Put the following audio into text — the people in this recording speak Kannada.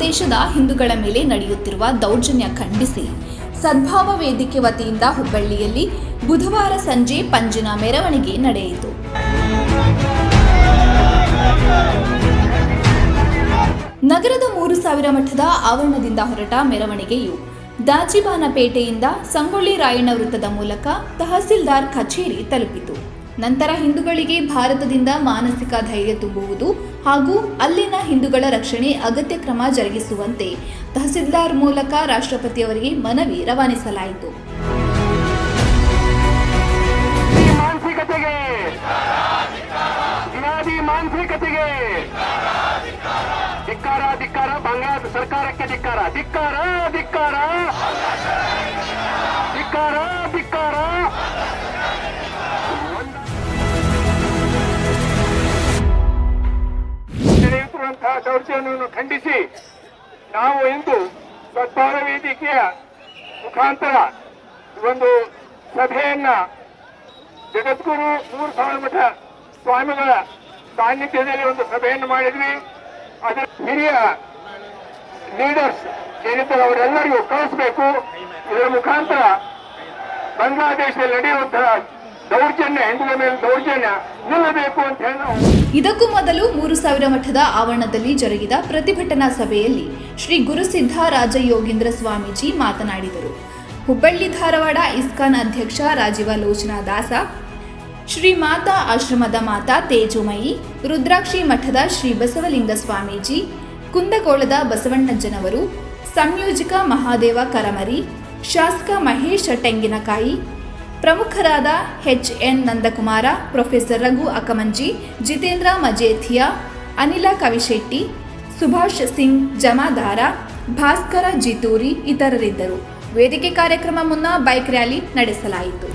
ದೇಶದ ಹಿಂದೂಗಳ ಮೇಲೆ ನಡೆಯುತ್ತಿರುವ ದೌರ್ಜನ್ಯ ಖಂಡಿಸಿ. ಸದ್ಭಾವ ವೇದಿಕೆ ವತಿಯಿಂದ ಹುಬ್ಬಳ್ಳಿಯಲ್ಲಿ ಬುಧವಾರ ಸಂಜೆ ಪಂಜಿನ ಮೆರವಣಿಗೆ ನಡೆಯಿತು. ನಗರದ ಮೂರು ಸಾವಿರ ಮಠದ ಆವರಣದಿಂದ ಹೊರಟ ಮೆರವಣಿಗೆಯು ದಾಜಿಬಾನಪೇಟೆಯಿಂದ ಸಂಗೊಳ್ಳಿ ರಾಯಣ್ಣ ವೃತ್ತದ ಮೂಲಕ ತಹಸೀಲ್ದಾರ್ ಕಚೇರಿ ತಲುಪಿತು. ನಂತರ ಹಿಂದೂಗಳಿಗೆ ಭಾರತದಿಂದ ಮಾನಸಿಕ ಧೈರ್ಯ ತುಂಬುವುದು ಹಾಗೂ ಅಲ್ಲಿನ ಹಿಂದೂಗಳ ರಕ್ಷಣೆ ಅಗತ್ಯ ಕ್ರಮ ಜರುಗಿಸುವಂತೆ ತಹಸೀಲ್ದಾರ್ ಮೂಲಕ ರಾಷ್ಟ್ರಪತಿಯವರಿಗೆ ಮನವಿ ರವಾನಿಸಲಾಯಿತು. ಸರ್ಕಾರಕ್ಕೆ ಧಿಕ್ಕಾರ ಧಿಕ್ಕಾರ ಧಿಕ್ಕಾರ. ನಡೆಯುತ್ತಿರುವಂತಹ ದೌರ್ಜನ್ಯವನ್ನು ಖಂಡಿಸಿ ನಾವು ಇಂದು ಸದ್ಭಾವ ವೇದಿಕೆಯ ಮುಖಾಂತರ ಒಂದು ಸಭೆಯನ್ನ ಜಗದ್ಗುರು ಮೂರು ಸಾವಿರ ಮಠ ಸ್ವಾಮಿಗಳ ಸಾನ್ನಿಧ್ಯದಲ್ಲಿ ಒಂದು ಸಭೆಯನ್ನು ಮಾಡಿದ್ವಿ. ಅದರ ಹಿರಿಯ ಲೀಡರ್ಸ್ ಏನಿದ್ದಾರೆ ಅವರೆಲ್ಲರಿಗೂ ಕಳಿಸಬೇಕು. ಇದರ ಮುಖಾಂತರ ಬಾಂಗ್ಲಾದೇಶದಲ್ಲಿ ನಡೆಯುವಂತಹ ಇದಕ್ಕೂ ಮೊದಲು ಮೂರು ಸಾವಿರ ಮಠದ ಆವರಣದಲ್ಲಿ ಜರುಗಿದ ಪ್ರತಿಭಟನಾ ಸಭೆಯಲ್ಲಿ ಶ್ರೀ ಗುರುಸಿದ್ಧ ರಾಜಯೋಗೀಂದ್ರ ಸ್ವಾಮೀಜಿ ಮಾತನಾಡಿದರು. ಹುಬ್ಬಳ್ಳಿ ಧಾರವಾಡ ಇಸ್ಕಾನ್ ಅಧ್ಯಕ್ಷ ರಾಜೀವ ಲೋಚನಾ ದಾಸ, ಶ್ರೀ ಮಾತಾ ಆಶ್ರಮದ ಮಾತಾ ತೇಜುಮಯಿ, ರುದ್ರಾಕ್ಷಿ ಮಠದ ಶ್ರೀ ಬಸವಲಿಂಗ ಸ್ವಾಮೀಜಿ, ಕುಂದಗೋಳದ ಬಸವಣ್ಣಜ್ಜನವರು, ಸಂಯೋಜಕ ಮಹಾದೇವ ಕರಮರಿ, ಶಾಸಕ ಮಹೇಶ್ ತೆಂಗಿನಕಾಯಿ ಪ್ರಮುಖರಾದ H N Nandakumara, professor Raghu Akamanji, Jitendra Majethia, Anila Kavishetti, Subhash Singh Jamadar, Bhaskara ಜಿತೂರಿ ಇತರರಿದ್ದರು. ವೇದಿಕೆ ಕಾರ್ಯಕ್ರಮ ಮುನ್ನ ಬೈಕ್ ರ್ಯಾಲಿ ನಡೆಸಲಾಯಿತು.